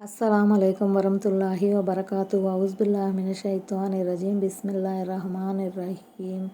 అస్సలం అయికం వరహతుల్లాహి వబర్కాతు ఔజ్బిల్లాహ్ మినషైతాని రజీం బిస్మిల్లా రహమాన్ రహీం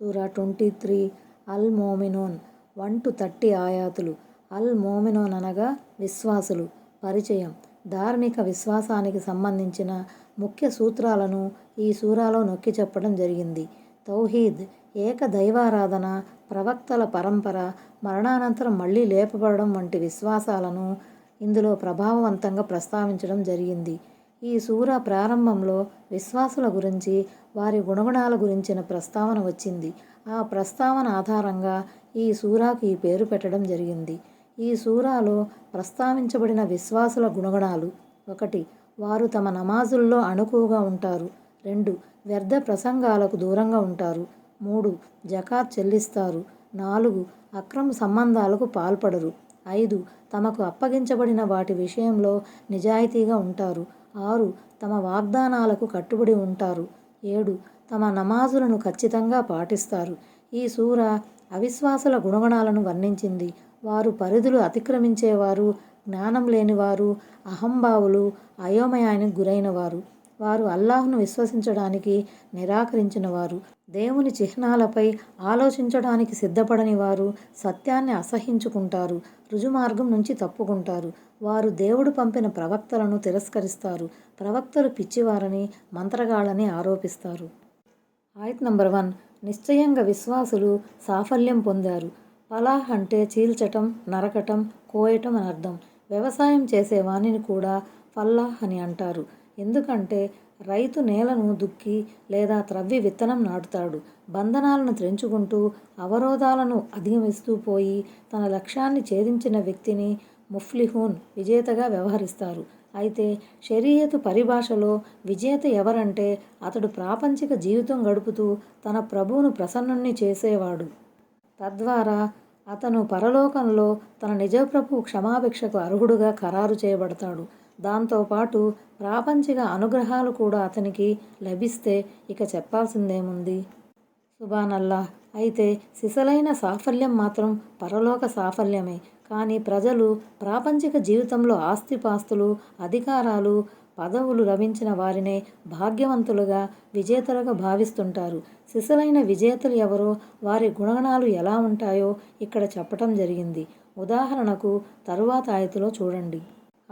సూరా ట్వంటీ త్రీ. అల్ మోమినోన్ వన్ టు థర్టీ ఆయాతులు. అల్ మోమినోన్ అనగా విశ్వాసులు. పరిచయం. ధార్మిక విశ్వాసానికి సంబంధించిన ముఖ్య సూత్రాలను ఈ సూరాలో నొక్కి చెప్పడం జరిగింది. తౌహీద్ ఏక దైవారాధన ప్రవక్తల పరంపర మరణానంతరం మళ్ళీ లేపబడడం వంటి విశ్వాసాలను ఇందులో ప్రభావవంతంగా ప్రస్తావించడం జరిగింది. ఈ సూర ప్రారంభంలో విశ్వాసుల గురించి వారి గుణగుణాల గురించిన ప్రస్తావన వచ్చింది. ఆ ప్రస్తావన ఆధారంగా ఈ సూరాకు ఈ పేరు పెట్టడం జరిగింది. ఈ సూరాలో ప్రస్తావించబడిన విశ్వాసుల గుణగుణాలు ఒకటి వారు తమ నమాజుల్లో అణుకువగా ఉంటారు. రెండు వ్యర్థ ప్రసంగాలకు దూరంగా ఉంటారు. మూడు జకాత్ చెల్లిస్తారు. నాలుగు అక్రమ సంబంధాలకు పాల్పడరు. ఐదు తమకు అప్పగించబడిన వాటి విషయంలో నిజాయితీగా ఉంటారు. ఆరు తమ వాగ్దానాలకు కట్టుబడి ఉంటారు. ఏడు తమ నమాజులను ఖచ్చితంగా పాటిస్తారు. ఈ సూర అవిశ్వాసుల గుణగణాలను వర్ణించింది. వారు పరిధులు అతిక్రమించేవారు జ్ఞానం లేనివారు అహంభావులు అయోమయానికి గురైనవారు. వారు అల్లాహ్ను విశ్వసించడానికి నిరాకరించిన వారు దేవుని చిహ్నాలపై ఆలోచించడానికి సిద్ధపడని వారు సత్యాన్ని అసహించుకుంటారు రుజుమార్గం నుంచి తప్పుకుంటారు. వారు దేవుడు పంపిన ప్రవక్తలను తిరస్కరిస్తారు. ప్రవక్తలు పిచ్చివారని మంత్రగాళ్ళని ఆరోపిస్తారు. ఆయత్ నంబర్ వన్ నిశ్చయంగా విశ్వాసులు సాఫల్యం పొందారు. ఫలాహ్ అంటే చీల్చటం నరకటం కోయటం అని అర్థం. వ్యవసాయం చేసే వాణిని కూడా ఫల్లాహ్ అని అంటారు. ఎందుకంటే రైతు నేలను దుక్కి లేదా త్రవ్వి విత్తనం నాటుతాడు. బంధనాలను త్రెంచుకుంటూ అవరోధాలను అధిగమిస్తూ పోయి తన లక్ష్యాన్ని ఛేదించిన వ్యక్తిని ముఫ్లిహూన్ విజేతగా వ్యవహరిస్తారు. అయితే షరియతు పరిభాషలో విజేత ఎవరంటే అతడు ప్రాపంచిక జీవితం గడుపుతూ తన ప్రభువును ప్రసన్నుణ్ణి చేసేవాడు. తద్వారా అతను పరలోకంలో తన నిజప్రభు క్షమాభిక్షకు అర్హుడుగా ఖరారు చేయబడతాడు. దాంతోపాటు ప్రాపంచిక అనుగ్రహాలు కూడా అతనికి లభిస్తే ఇక చెప్పాల్సిందేముంది? సుబానల్లా అయితే సిసలైన సాఫల్యం మాత్రం పరలోక సాఫల్యమే. కానీ ప్రజలు ప్రాపంచిక జీవితంలో ఆస్తిపాస్తులు అధికారాలు పదవులు లభించిన వారినే భాగ్యవంతులుగా విజేతలుగా భావిస్తుంటారు. సిసలైన విజేతలు ఎవరో వారి గుణగణాలు ఎలా ఉంటాయో ఇక్కడ చెప్పటం జరిగింది. ఉదాహరణకు తరువాత ఆయతలో చూడండి.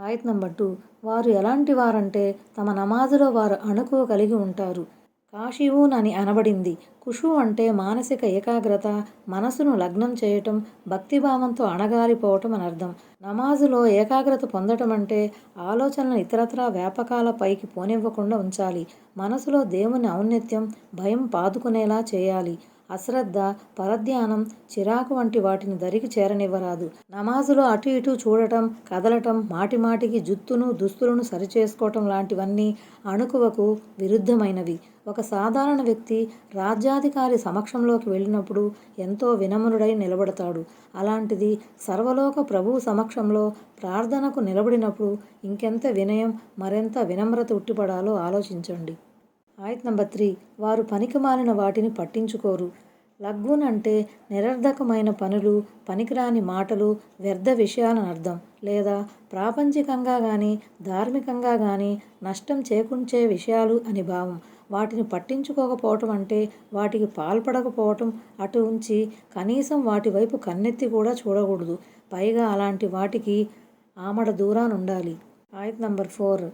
ఆయత్ నంబర్ టూ వారు ఎలాంటి వారంటే తమ నమాజులో వారు అణుకు కలిగి ఉంటారు. కాషివూన్ అని అనబడింది. కుషు అంటే మానసిక ఏకాగ్రత మనసును లగ్నం చేయటం భక్తిభావంతో అణగారిపోవటం అని అర్థం. నమాజులో ఏకాగ్రత పొందటం అంటే ఆలోచనలు ఇతరత్రా వ్యాపకాల పైకి పోనివ్వకుండా ఉంచాలి. మనసులో దేవుని ఔన్నత్యం భయం పాదుకునేలా చేయాలి. అశ్రద్ధ పరధ్యానం చిరాకు వంటి వాటిని దరికి చేరనివ్వరాదు. నమాజులో అటు ఇటు చూడటం కదలటం మాటిమాటికి జుత్తును దుస్తులను సరిచేసుకోవటం లాంటివన్నీ అణుకువకు విరుద్ధమైనవి. ఒక సాధారణ వ్యక్తి రాజ్యాధికారి సమక్షంలోకి వెళ్ళినప్పుడు ఎంతో వినమ్రుడై నిలబడతాడు. అలాంటిది సర్వలోక ప్రభువు సమక్షంలో ప్రార్థనకు నిలబడినప్పుడు ఇంకెంత వినయం మరెంత వినమ్రత ఉట్టిపడాలో ఆలోచించండి. ఆయత్ నంబర్ త్రీ. వారు పనికిమాలిన వాటిని పట్టించుకోరు. లగ్గున్ అంటే నిరర్ధకమైన పనులు పనికిరాని మాటలు వ్యర్థ విషయాలని అర్థం. లేదా ప్రాపంచికంగా కానీ ధార్మికంగా కానీ నష్టం చేకూర్చే విషయాలు అని భావం. వాటిని పట్టించుకోకపోవటం అంటే వాటికి పాల్పడకపోవటం అటు ఉంచి కనీసం వాటి వైపు కన్నెత్తి కూడా చూడకూడదు. పైగా అలాంటి వాటికి ఆమడ దూరాన్ని ఉండాలి ఆయత్ నంబర్ ఫోర్.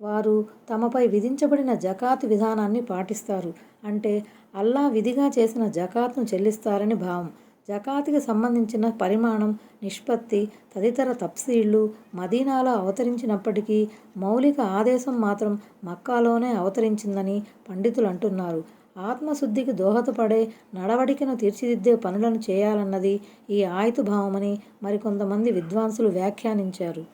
వారు తమపై విధించబడిన జకాత్ విధానాన్ని పాటిస్తారు. అంటే అల్లా విధిగా చేసిన జకాత్ను చెల్లిస్తారని భావం. జకాత్కి సంబంధించిన పరిమాణం నిష్పత్తి తదితర తప్సీళ్ళు మదీనాలో అవతరించినప్పటికీ మౌలిక ఆదేశం మాత్రం మక్కాలోనే అవతరించిందని పండితులు అంటున్నారు. ఆత్మశుద్ధికి దోహదపడే నడవడికను తీర్చిదిద్దే పనులను చేయాలన్నది ఈ ఆయుత భావమని మరికొంతమంది విద్వాంసులు వ్యాఖ్యానించారు.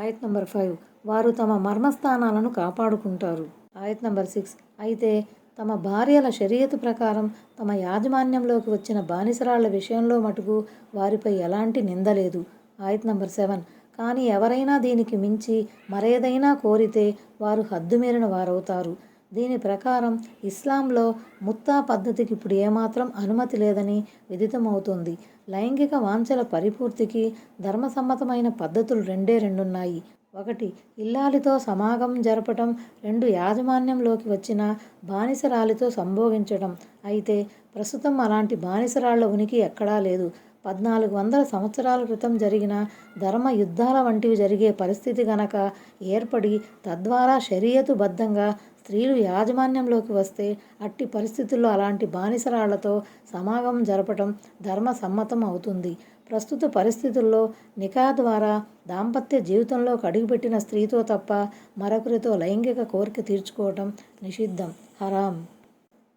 ఆయత్ నంబర్ ఫైవ్. వారు తమ మర్మస్థానాలను కాపాడుకుంటారు. ఆయత్ నంబర్ సిక్స్. అయితే తమ భార్యల షరియతు ప్రకారం తమ యాజమాన్యంలోకి వచ్చిన బానిసరాళ్ళ విషయంలో మటుకు వారిపై ఎలాంటి నిందలేదు ఆయత్ నంబర్ సెవెన్. కానీ ఎవరైనా దీనికి మించి మరేదైనా కోరితే వారు హద్దుమీరిన వారవుతారు. దీని ప్రకారం ఇస్లాంలో ముత్తా పద్ధతికి ఇప్పుడు ఏమాత్రం అనుమతి లేదని విదితమవుతుంది. లైంగిక వాంఛల పరిపూర్తికి ధర్మసమ్మతమైన పద్ధతులు రెండే రెండున్నాయి. ఒకటి ఇల్లాలితో సమాగం జరపటం. రెండు యాజమాన్యంలోకి వచ్చిన బానిసరాలితో సంభోగించటం. అయితే ప్రస్తుతం అలాంటి బానిసరాళ్ళ ఉనికి ఎక్కడా లేదు. పద్నాలుగు వందల సంవత్సరాల క్రితం జరిగిన ధర్మ యుద్ధాల వంటివి జరిగే పరిస్థితి గనక ఏర్పడి తద్వారా షరియతుబద్ధంగా స్త్రీలు యాజమాన్యంలోకి వస్తే అట్టి పరిస్థితుల్లో అలాంటి బానిసరాళ్ళతో సమాగమం జరపటం ధర్మ సమ్మతం అవుతుంది. ప్రస్తుత పరిస్థితుల్లో నికా ద్వారా దాంపత్య జీవితంలోకి అడుగుపెట్టిన స్త్రీతో తప్ప మరొకరితో లైంగిక కోరిక తీర్చుకోవటం నిషిద్ధం. హరాం.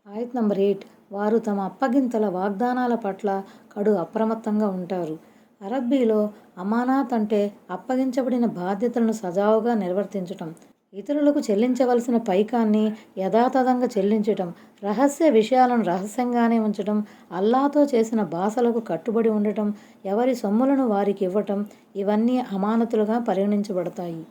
ఆయత్ నంబర్ ఎయిట్. వారు తమ అప్పగింతల వాగ్దానాల పట్ల కడు అప్రమత్తంగా ఉంటారు. అరబ్బీలో అమానాత్ అంటే అప్పగించబడిన బాధ్యతలను సజావుగా నిర్వర్తించటం. ఇతరులకు చెల్లించవలసిన పైకాన్ని యథాతథంగా చెల్లించటం రహస్య విషయాలను రహస్యంగానే ఉంచటం అల్లాతో చేసిన భాషలకు కట్టుబడి ఉండటం ఎవరి సొమ్ములను వారికి ఇవ్వటం ఇవన్నీ అమానతులుగా పరిగణించబడతాయి.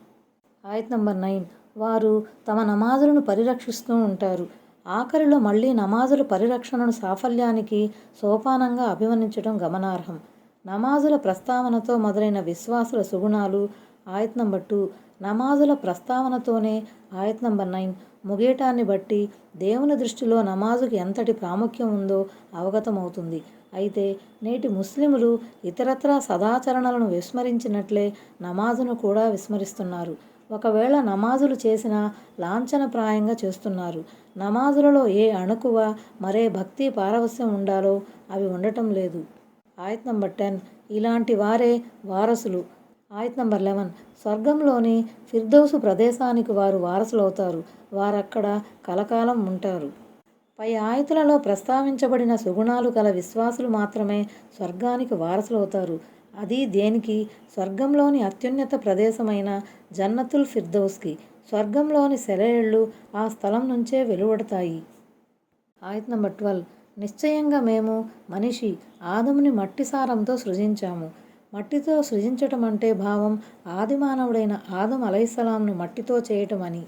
ఆయత్ నంబర్ నైన్. వారు తమ నమాజులను పరిరక్షిస్తూ ఉంటారు. ఆఖరిలో మళ్ళీ నమాజుల పరిరక్షణను సాఫల్యానికి సోపానంగా అభివర్ణించడం గమనార్హం. నమాజుల ప్రస్తావనతో మొదలైన విశ్వాసుల సుగుణాలు ఆయత్ నంబర్ టూ నమాజుల ప్రస్తావనతోనే ఆయత్ నంబర్ నైన్ ముగేటాన్ని బట్టి దేవుని దృష్టిలో నమాజుకి ఎంతటి ప్రాముఖ్యం ఉందో అవగతమవుతుంది. అయితే నేటి ముస్లిములు ఇతరత్రా సదాచరణలను విస్మరించినట్లే నమాజును కూడా విస్మరిస్తున్నారు. ఒకవేళ నమాజులు చేసిన లాంఛనప్రాయంగా చేస్తున్నారు. నమాజులలో ఏ అణుకువ మరే భక్తి పారవస్యం ఉండాలో అవి ఉండటం లేదు. ఆయత్ నంబర్ టెన్ ఇలాంటి వారే వారసులు. ఆయత్ నంబర్ లెవెన్. స్వర్గంలోని ఫిర్దౌసు ప్రదేశానికి వారు వారసులవుతారు. వారక్కడ కలకాలం ఉంటారు. పై ఆయతులలో ప్రస్తావించబడిన సుగుణాలు గల విశ్వాసులు మాత్రమే స్వర్గానికి వారసులవుతారు. అది దేనికి? స్వర్గంలోని అత్యున్నత ప్రదేశమైన జన్నతుల్ ఫిర్దౌస్కి. స్వర్గంలోని సెలయేళ్ళు ఆ స్థలం నుంచే వెలువడతాయి. ఆయత్ నంబర్ ట్వెల్వ్. నిశ్చయంగా మేము మనిషి ఆదముని మట్టి సారంతో సృజించాము. మట్టితో సృజించటం అంటే భావం ఆదిమానవుడైన ఆదం అలైసలాంను మట్టితో చేయటం అని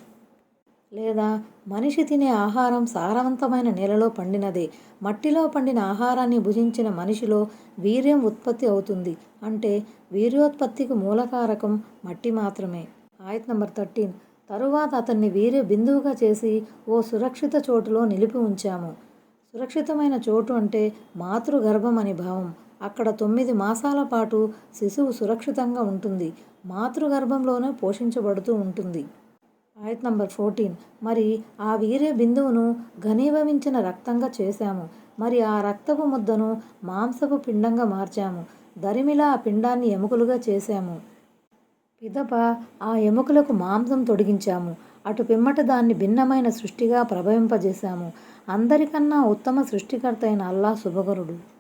లేదా మనిషి తినే ఆహారం సారవంతమైన నేలలో పండినదే. మట్టిలో పండిన ఆహారాన్ని భుజించిన మనిషిలో వీర్యం ఉత్పత్తి అవుతుంది. అంటే వీర్యోత్పత్తికి మూలకారకం మట్టి మాత్రమే. ఆయత్ నంబర్ థర్టీన్. తరువాత అతన్ని వీర్య బిందువుగా చేసి ఓ సురక్షిత చోటులో నిలిపి ఉంచాము. సురక్షితమైన చోటు అంటే మాతృగర్భం అని భావం. అక్కడ తొమ్మిది మాసాల పాటు శిశువు సురక్షితంగా ఉంటుంది. మాతృగర్భంలోనే పోషించబడుతూ ఉంటుంది. ఆయత్ నంబర్ ఫోర్టీన్. మరి ఆ వీర్య బిందువును ఘనీభవించిన రక్తంగా చేశాము. మరి ఆ రక్తపు ముద్దను మాంసపు పిండంగా మార్చాము. దరిమిలా ఆ పిండాన్ని ఎముకలుగా చేశాము. పిదప ఆ ఎముకలకు మాంసం తొడిగించాము. అటు పిమ్మట దాన్ని భిన్నమైన సృష్టిగా ప్రభవింపజేశాము. అందరికన్నా ఉత్తమ సృష్టికర్త అయిన అల్లా శుభకరుడు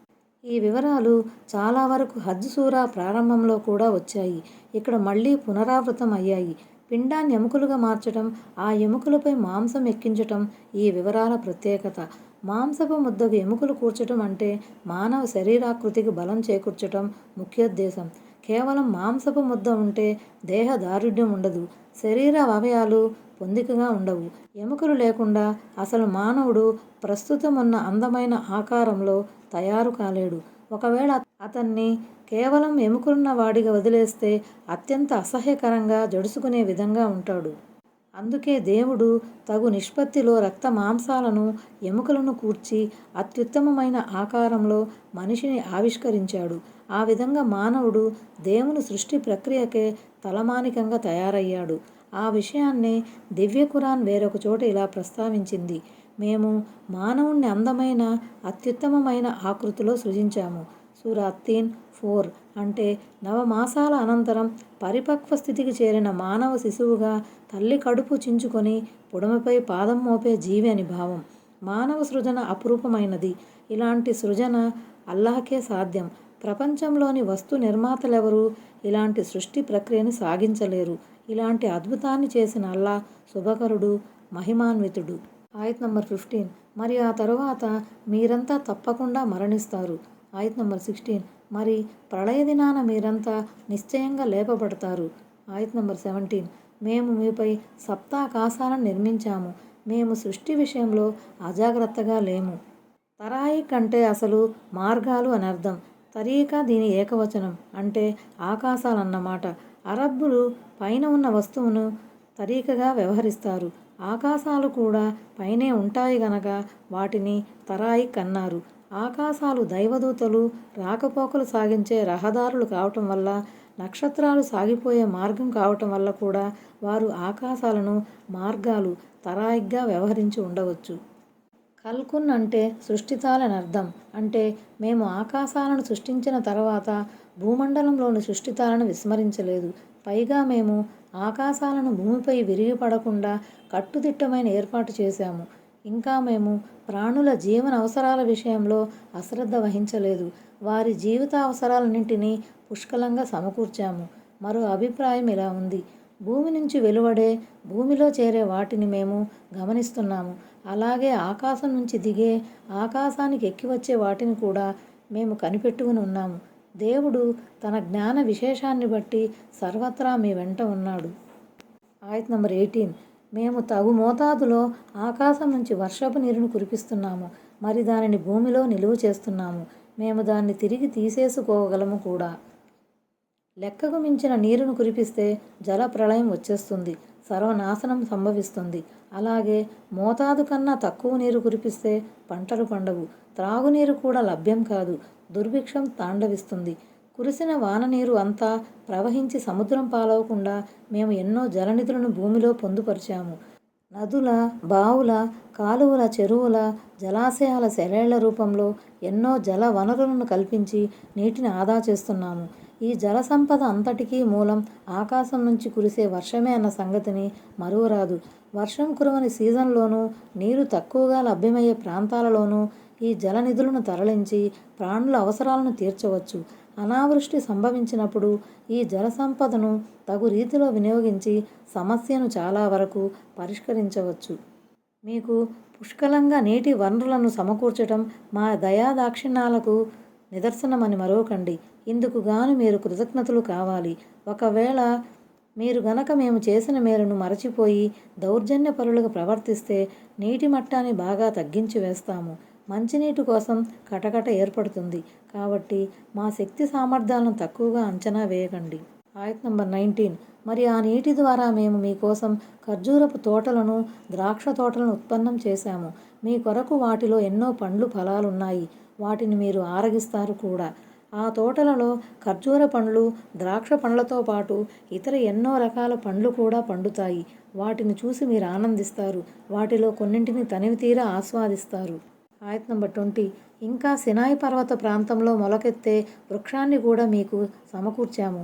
ఈ వివరాలు చాలా వరకు హజ్ సూరా ప్రారంభంలో కూడా వచ్చాయి. ఇక్కడ మళ్ళీ పునరావృతం అయ్యాయి. పిండాన్ని ఎముకలుగా మార్చడం ఆ ఎముకలపై మాంసం ఎక్కించటం ఈ వివరాల ప్రత్యేకత. మాంసపు ముద్దకు ఎముకలు కూర్చటం అంటే మానవ శరీరాకృతికి బలం చేకూర్చటం ముఖ్యోద్దేశం. కేవలం మాంసపు ముద్ద ఉంటే దేహ దారుఢ్యం ఉండదు. శరీర అవయాలు పొందికగా ఉండవు. ఎముకలు లేకుండా అసలు మానవుడు ప్రస్తుతం ఉన్న అందమైన ఆకారంలో తయారు కాలేడు. ఒకవేళ అతన్ని కేవలం ఎముకలున్న వాడిగా వదిలేస్తే అత్యంత అసహ్యకరంగా జడుసుకునే విధంగా ఉంటాడు. అందుకే దేవుడు తగు నిష్పత్తిలో రక్త మాంసాలను ఎముకలను కూర్చి అత్యుత్తమమైన ఆకారంలో మనిషిని ఆవిష్కరించాడు. ఆ విధంగా మానవుడు దేవుని సృష్టి ప్రక్రియకే తలమానికంగా తయారయ్యాడు. ఆ విషయాన్నే దివ్య ఖురాన్ వేరొక చోట ఇలా ప్రస్తావించింది. మేము మానవుణ్ణి అందమైన అత్యుత్తమమైన ఆకృతిలో సృజించాము. సూరాత్తీన్ ఫోర్ అంటే నవమాసాల అనంతరం పరిపక్వ స్థితికి చేరిన మానవ శిశువుగా తల్లి కడుపు చించుకొని పొడమపై పాదం మోపే జీవి అని భావం. మానవ సృజన అపురూపమైనది. ఇలాంటి సృజన అల్లాహకే సాధ్యం. ప్రపంచంలోని వస్తు నిర్మాతలెవరూ ఇలాంటి సృష్టి ప్రక్రియను సాగించలేరు. ఇలాంటి అద్భుతాన్ని చేసిన అల్లా శుభకరుడు మహిమాన్వితుడు. ఆయత్ నంబర్ ఫిఫ్టీన్. మరి ఆ తరువాత మీరంతా తప్పకుండా మరణిస్తారు. ఆయత్ నంబర్ సిక్స్టీన్. మరి ప్రళయ దినాన మీరంతా నిశ్చయంగా లేపబడతారు. ఆయత్ నంబర్ సెవెంటీన్. మేము మీపై సప్తాకాశాలను నిర్మించాము. మేము సృష్టి విషయంలో అజాగ్రత్తగా లేము. తరాయి కంటే అసలు మార్గాలు అని అర్థం. తరీక దీని ఏకవచనం అంటే ఆకాశాలన్నమాట. అరబ్బులు పైన ఉన్న వస్తువును తరీకగా వ్యవహరిస్తారు. ఆకాశాలు కూడా పైనే ఉంటాయి గనక వాటిని తరాయిక్ అన్నారు ఆకాశాలు దైవదూతలు రాకపోకలు సాగించే రహదారులు కావటం వల్ల నక్షత్రాలు సాగిపోయే మార్గం కావటం వల్ల కూడా వారు ఆకాశాలను మార్గాలు తరాయిగ్గా వ్యవహరించి ఉండవచ్చు. కల్కున్ అంటే సృష్టితాలని అర్థం. అంటే మేము ఆకాశాలను సృష్టించిన తర్వాత భూమండలంలోని సృష్టితాలను విస్మరించలేదు. పైగా మేము ఆకాశాలను భూమిపై విరిగి పడకుండా కట్టుదిట్టమైన ఏర్పాటు చేశాము. ఇంకా మేము ప్రాణుల జీవన అవసరాల విషయంలో అశ్రద్ధ వహించలేదు. వారి జీవిత అవసరాలన్నింటినీ పుష్కలంగా సమకూర్చాము. మరో అభిప్రాయం ఇలా ఉంది. భూమి నుంచి వెలువడే భూమిలో చేరే వాటిని మేము గమనిస్తున్నాము. అలాగే ఆకాశం నుంచి దిగే ఆకాశానికి ఎక్కి వచ్చే వాటిని కూడా మేము కనిపెట్టుకుని ఉన్నాము. దేవుడు తన జ్ఞాన విశేషాన్ని బట్టి సర్వత్రా మీ వెంట ఉన్నాడు. ఆయత్ నంబర్ ఎయిటీన్. మేము తగు మోతాదులో ఆకాశం నుంచి వర్షపు నీరును కురిపిస్తున్నాము. మరి దానిని భూమిలో నిలువ చేస్తున్నాము. మేము దాన్ని తిరిగి తీసేసుకోగలము కూడా. లెక్కకు మించిన నీరును కురిపిస్తే జల ప్రళయం వచ్చేస్తుంది. సర్వనాశనం సంభవిస్తుంది. అలాగే మోతాదు కన్నా తక్కువ నీరు కురిపిస్తే పంటలు పండవు. త్రాగునీరు కూడా లభ్యం కాదు. దుర్భిక్షం తాండవిస్తుంది. కురిసిన వాన నీరు అంతా ప్రవహించి సముద్రం పాలవకుండా మేము ఎన్నో జలనిధులను భూమిలో పొందుపరిచాము. నదుల బావుల కాలువల చెరువుల జలాశయాల సెలయేళ్ళ రూపంలో ఎన్నో జల వనరులను కల్పించి నీటిని ఆదా చేస్తున్నాము. ఈ జల సంపద అంతటికీ మూలం ఆకాశం నుంచి కురిసే వర్షమే అన్న సంగతిని మరువరాదు. వర్షం కురవని సీజన్లోనూ నీరు తక్కువగా లభ్యమయ్యే ప్రాంతాలలోనూ ఈ జలనిధులను తరలించి ప్రాణుల అవసరాలను తీర్చవచ్చు. అనావృష్టి సంభవించినప్పుడు ఈ జల సంపదను తగు రీతిలో వినియోగించి సమస్యను చాలా వరకు పరిష్కరించవచ్చు. మీకు పుష్కలంగా నీటి వనరులను సమకూర్చటం మా దయాదాక్షిణ్యాలకు నిదర్శనమని మరొకండి ఇందుకుగాను మీరు కృతజ్ఞతలు కావాలి. ఒకవేళ మీరు గనక మేము చేసిన మేలును మరచిపోయి దౌర్జన్య పరులుగా ప్రవర్తిస్తే నీటి మట్టాన్ని బాగా తగ్గించి వేస్తాము. మంచినీటి కోసం కటకట ఏర్పడుతుంది. కాబట్టి మా శక్తి సామర్థ్యాలను తక్కువగా అంచనా వేయకండి. ఆయత్ నంబర్ నైన్టీన్. మరి ఆ నీటి ద్వారా మేము మీకోసం ఖర్జూరపు తోటలను ద్రాక్ష తోటలను ఉత్పన్నం చేశాము. మీ కొరకు వాటిలో ఎన్నో పండ్లు ఫలాలున్నాయి. వాటిని మీరు ఆరగిస్తారు కూడా. ఆ తోటలలో ఖర్జూర పండ్లు ద్రాక్ష పండ్లతో పాటు ఇతర ఎన్నో రకాల పండ్లు కూడా పండుతాయి. వాటిని చూసి మీరు ఆనందిస్తారు. వాటిలో కొన్నింటిని తనివి తీరా ఆస్వాదిస్తారు. ఆయత్ నంబర్ ట్వంటీ ఇంకా సినాయి పర్వత ప్రాంతంలో మొలకెత్తే వృక్షాన్ని కూడా మీకు సమకూర్చాము.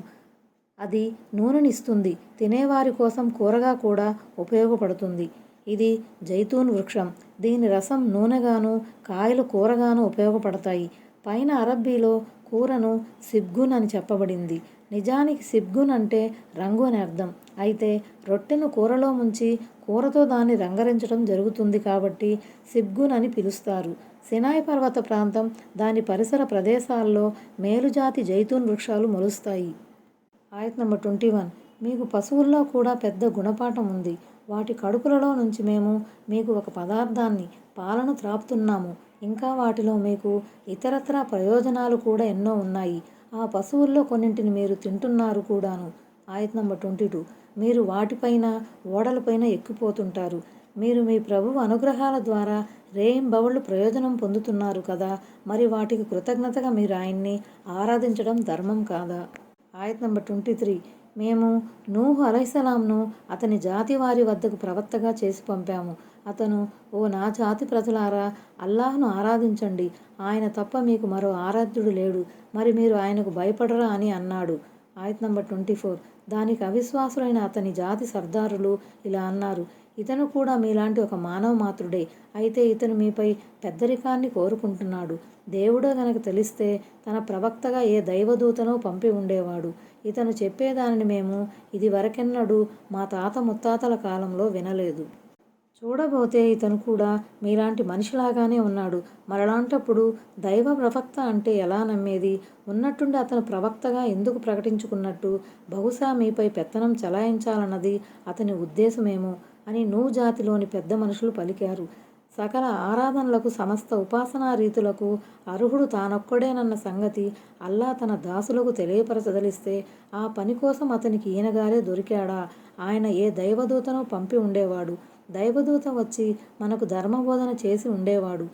అది నూనెనిస్తుంది. తినేవారి కోసం కూరగా కూడా ఉపయోగపడుతుంది. ఇది జైతూన్ వృక్షం. దీని రసం నూనెగాను కాయలు కూరగాను ఉపయోగపడతాయి. పైన అరబ్బీలో కూరను సిబ్గున్ అని చెప్పబడింది. నిజానికి సిబ్గున్ అంటే రంగు అని అర్థం. అయితే రొట్టెను కూరలో ముంచి కూరతో దాన్ని రంగరించడం జరుగుతుంది కాబట్టి సిబ్గున్ అని పిలుస్తారు. సినాయి పర్వత ప్రాంతం దాని పరిసర ప్రదేశాల్లో మేలుజాతి జైతూన్ వృక్షాలు మొలుస్తాయి. ఆయత్ నెంబర్ ట్వంటీ వన్. మీకు పశువుల్లో కూడా పెద్ద గుణపాఠం ఉంది. వాటి కడుపులలో నుంచి మేము మీకు ఒక పదార్థాన్ని పాలను త్రాపుతున్నాము. ఇంకా వాటిలో మీకు ఇతరత్ర ప్రయోజనాలు కూడా ఎన్నో ఉన్నాయి. ఆ పశువుల్లో కొన్నింటిని మీరు తింటున్నారు కూడాను. ఆయత్ నంబర్ ట్వంటీ టూ మీరు వాటిపైన ఓడలపైన ఎక్కిపోతుంటారు. మీరు మీ ప్రభువు అనుగ్రహాల ద్వారా రేయింబవళ్ళు ప్రయోజనం పొందుతున్నారు కదా. మరి వాటికి కృతజ్ఞతగా మీరు ఆయన్ని ఆరాధించడం ధర్మం కాదా? ఆయత్ నంబర్ ట్వంటీ త్రీ మేము నూహు అలైసలాంను అతని జాతి వారి వద్దకు ప్రవక్తగా చేసి పంపాము. అతను ఓ నా జాతి ప్రజలారా అల్లాహ్ను ఆరాధించండి. ఆయన తప్ప మీకు మరో ఆరాధ్యుడు లేడు. మరి మీరు ఆయనకు భయపడరా? అని అన్నాడు. ఆయత్ నంబర్ ట్వంటీ ఫోర్. దానికి అవిశ్వాసులైన అతని జాతి సర్దారులు ఇలా అన్నారు. ఇతను కూడా మీలాంటి ఒక మానవ మాత్రుడే. అయితే ఇతను మీపై పెద్దరికాన్ని కోరుకుంటున్నాడు. దేవుడో గనక తెలిస్తే తన ప్రవక్తగా ఏ దైవదూతనో పంపి ఉండేవాడు. ఇతను చెప్పేదానిని మేము ఇది వరకెన్నడూ మా తాత ముత్తాతల కాలంలో వినలేదు. చూడబోతే ఇతను కూడా మీలాంటి మనిషిలాగానే ఉన్నాడు. మరలాంటప్పుడు దైవ ప్రవక్త అంటే ఎలా నమ్మేది? ఉన్నట్టుండి అతను ప్రవక్తగా ఎందుకు ప్రకటించుకున్నట్టు? బహుశా మీపై పెత్తనం చలాయించాలన్నది అతని ఉద్దేశమేమో. అని నూ జాతిలోని పెద్ద మనుషులు పలికారు. సకల ఆరాధనలకు సమస్త ఉపాసనా రీతులకు అర్హుడు తానొక్కడేనన్న సంగతి అల్లా తన దాసులకు తెలియపరచదలిస్తే ఆ పని కోసం అతనికి ఈయనగారే దొరికాడా? ఆయన ఏ దైవదూతను పంపి ఉండేవాడు. దైవదూత వచ్చి మనకు ధర్మబోధన చేసి ఉండేవాడు.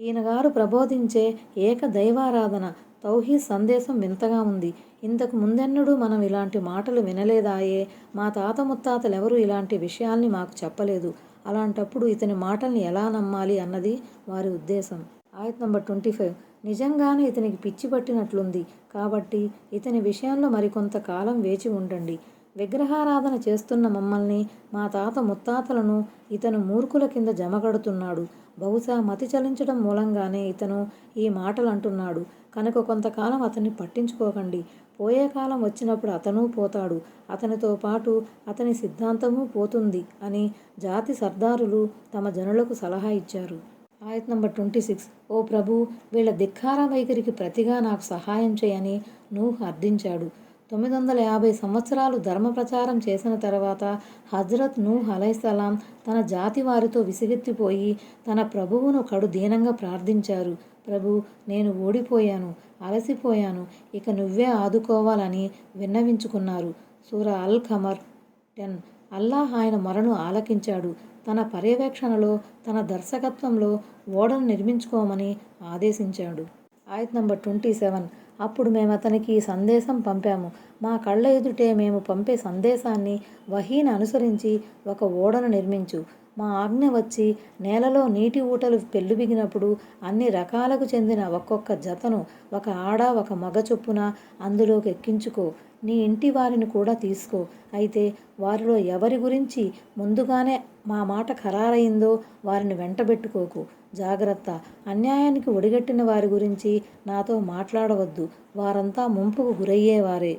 ఈయనగారు ప్రబోధించే ఏక దైవారాధన తౌహీ సందేశం వింతగా ఉంది. ఇంతకు ముందెన్నడూ మనం ఇలాంటి మాటలు వినలేదాయే? మా తాత ముత్తాతలెవరూ ఇలాంటి విషయాల్ని మాకు చెప్పలేదు. అలాంటప్పుడు ఇతని మాటల్ని ఎలా నమ్మాలి అన్నది వారి ఉద్దేశం. ఆయత్ నంబర్ ట్వంటీ ఫైవ్. నిజంగానే ఇతనికి పిచ్చి పట్టినట్లుంది. కాబట్టి ఇతని విషయంలో మరికొంత కాలం వేచి ఉండండి. విగ్రహారాధన చేస్తున్న మమ్మల్ని మా తాత ముత్తాతలను ఇతను మూర్ఖుల కింద జమగడుతున్నాడు. బహుశా మతి చలించడం మూలంగానే ఇతను ఈ మాటలు అంటున్నాడు కనుక కొంతకాలం అతన్ని పట్టించుకోకండి. పోయే కాలం వచ్చినప్పుడు అతను పోతాడు. అతనితో పాటు అతని సిద్ధాంతము పోతుంది అని జాతి సర్దారులు తమ జనులకు సలహా ఇచ్చారు. ఆయత్ నంబర్ ట్వంటీ సిక్స్. ఓ ప్రభు వీళ్ళ ధిక్కార వైఖరికి ప్రతిగా నాకు సహాయం చేయని నూహ్ అర్థించాడు. తొమ్మిది వందల యాభై సంవత్సరాలు ధర్మ ప్రచారం చేసిన తర్వాత హజ్రత్ నూహ్ అలైసలాం తన జాతి వారితో విసిగెత్తిపోయి తన ప్రభువును కడు దీనంగా ప్రార్థించారు. ప్రభు నేను ఓడిపోయాను అలసిపోయాను. ఇక నువ్వే ఆదుకోవాలని విన్నవించుకున్నారు. సూర అల్ ఖమర్ టెన్. అల్లాహ్ ఆయన మొరను ఆలకించాడు. తన పర్యవేక్షణలో తన దర్శకత్వంలో ఓడను నిర్మించుకోమని ఆదేశించాడు. ఆయత్ నంబర్ ట్వంటీ సెవెన్. అప్పుడు మేము అతనికి ఈ సందేశం పంపాము. మా కళ్ళ ఎదుటే మేము పంపే సందేశాన్ని వహీని అనుసరించి ఒక ఓడను నిర్మించు. మా ఆజ్ఞ వచ్చి నేలలో నీటి ఊటలు పెళ్ళుబిగినప్పుడు అన్ని రకాలకు చెందిన ఒక్కొక్క జతను ఒక ఆడ ఒక మగ చొప్పున అందులోకి ఎక్కించుకో. నీ ఇంటి వారిని కూడా తీసుకో. అయితే వారిలో ఎవరి గురించి ముందుగానే మా మాట ఖరారైందో వారిని వెంటబెట్టుకోకు. జాగ్రత్త. అన్యాయానికి ఒడిగట్టిన వారి గురించి నాతో మాట్లాడవద్దు. వారంతా ముంపుకు గురయ్యేవారే.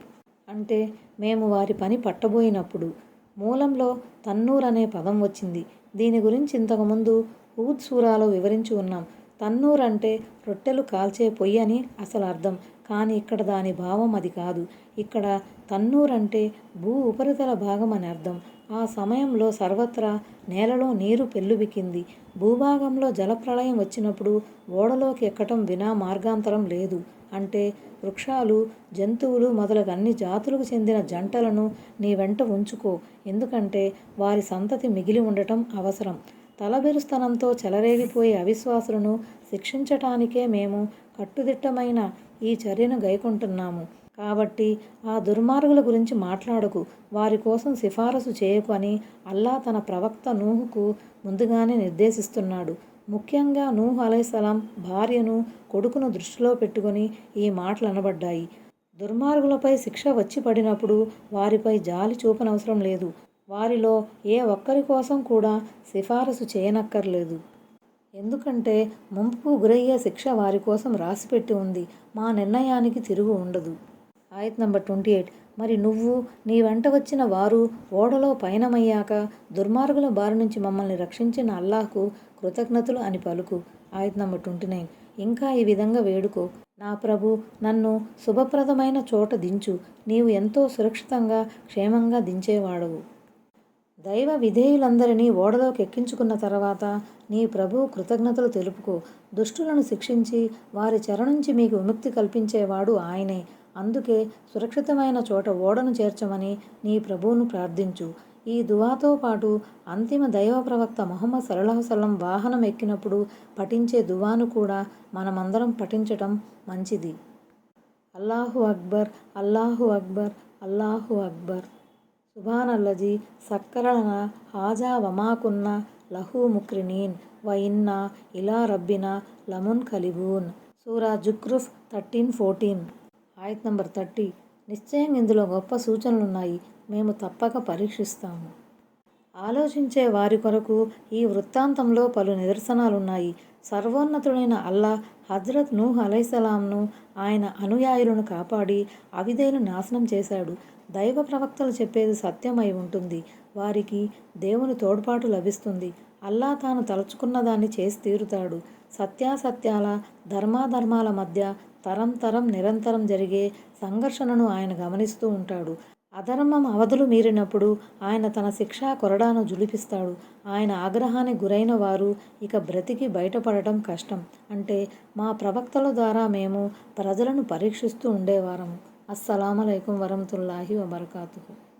అంటే మేము వారి పని పట్టబోయినప్పుడు. మూలంలో తన్నూర్ అనే పదం వచ్చింది. దీని గురించి ఇంతకుముందు ఊద్ సూరాలో వివరించి ఉన్నాం. తన్నూర్ అంటే రొట్టెలు కాల్చే పొయ్యి అని అసలు అర్థం. కానీ ఇక్కడ దాని భావం అది కాదు. ఇక్కడ తన్నూర్ అంటే భూ ఉపరితల భాగం అని అర్థం. ఆ సమయంలో సర్వత్రా నేలలో నీరు పెల్లుబికింది భూభాగంలో జలప్రళయం వచ్చినప్పుడు ఓడలోకి ఎక్కటం వినా మార్గాంతరం లేదు. అంటే వృక్షాలు జంతువులు మొదలగు అన్ని జాతులకు చెందిన జంటలను నీ వెంట ఉంచుకో. ఎందుకంటే వారి సంతతి మిగిలి ఉండటం అవసరం. తలబెరుస్తనంతో చెలరేగిపోయే అవిశ్వాసులను శిక్షించటానికే మేము కట్టుదిట్టమైన ఈ చర్యను గైకొంటున్నాము. కాబట్టి ఆ దుర్మార్గుల గురించి మాట్లాడకు. వారి కోసం సిఫారసు చేయకు అని అల్లా తన ప్రవక్త నూహుకు ముందుగానే నిర్దేశిస్తున్నాడు. ముఖ్యంగా నూహ్ అలైసలాం భార్యను కొడుకును దృష్టిలో పెట్టుకొని ఈ మాటలు అనబడ్డాయి. దుర్మార్గులపై శిక్ష వచ్చి పడినప్పుడు వారిపై జాలి చూపనవసరం లేదు. వారిలో ఏ ఒక్కరి కోసం కూడా సిఫారసు చేయనక్కర్లేదు. ఎందుకంటే ముంపుకు గురయ్యే శిక్ష వారి కోసం రాసిపెట్టి ఉంది. మా నిర్ణయానికి తిరుగు ఉండదు. ఆయత్ నంబర్ ట్వంటీ ఎయిట్. మరి నువ్వు నీ వెంట వచ్చిన వారు ఓడలో పయనమయ్యాక దుర్మార్గుల బారి నుంచి మమ్మల్ని రక్షించిన అల్లాహ్కు కృతజ్ఞతలు అని పలుకు ఆయత్ నంబర్ ట్వంటీ నైన్ ఇంకా ఈ విధంగా వేడుకో. నా ప్రభు నన్ను శుభప్రదమైన చోట దించు. నీవు ఎంతో సురక్షితంగా క్షేమంగా దించేవాడవు. దైవ విధేయులందరినీ ఓడలోకి ఎక్కించుకున్న తర్వాత నీ ప్రభు కృతజ్ఞతలు తెలుపుకో. దుష్టులను శిక్షించి వారి చెర నుంచి మీకు విముక్తి కల్పించేవాడు ఆయనే. అందుకే సురక్షితమైన చోట ఓడను చేర్చమని నీ ప్రభువును ప్రార్థించు. ఈ దువాతో పాటు అంతిమ దైవ ప్రవక్త మొహమ్మద్ సల్లాహసల్లం వాహనం ఎక్కినప్పుడు పఠించే దువాను కూడా మనమందరం పఠించటం మంచిది. అల్లాహు అక్బర్ అల్లాహు అక్బర్ అల్లాహు అక్బర్. సుభానల్లజీ సక్కరణ హాజా వమాకున్న లహు ముక్రినీన్ వ ఇన్నా ఇలా రబ్బిన లమున్ కలిబూన్ సూరా జుక్రుఫ్ థర్టీన్ ఫోర్టీన్ ఆయత్ నంబర్ థర్టీ. నిశ్చయం ఇందులో గొప్ప సూచనలున్నాయి. మేము తప్పక పరీక్షిస్తాము. ఆలోచించే వారి కొరకు ఈ వృత్తాంతంలో పలు నిదర్శనాలున్నాయి. సర్వోన్నతుడైన అల్లా హజ్రత్ నూహ్ అలైసలాంను ఆయన అనుయాయులను కాపాడి అవిధేయులు నాశనం చేశాడు. దైవ ప్రవక్తలు చెప్పేది సత్యమై ఉంటుంది. వారికి దేవుని తోడ్పాటు లభిస్తుంది. అల్లా తాను తలుచుకున్న దాన్ని చేసి తీరుతాడు. సత్యాసత్యాల ధర్మాధర్మాల మధ్య తరం తరం నిరంతరం జరిగే సంఘర్షణను ఆయన గమనిస్తూ ఉంటాడు. అధర్మం అవధులు మీరినప్పుడు ఆయన తన శిక్షా కొరడాను జులిపిస్తాడు. ఆయన ఆగ్రహానికి గురైన వారు ఇక బ్రతికి బయటపడటం కష్టం. అంటే మా ప్రవక్తల ద్వారా మేము ప్రజలను పరీక్షిస్తూ ఉండేవారము. అస్సలం అయికం వరహతుల్లాహి వబర్కాతుకు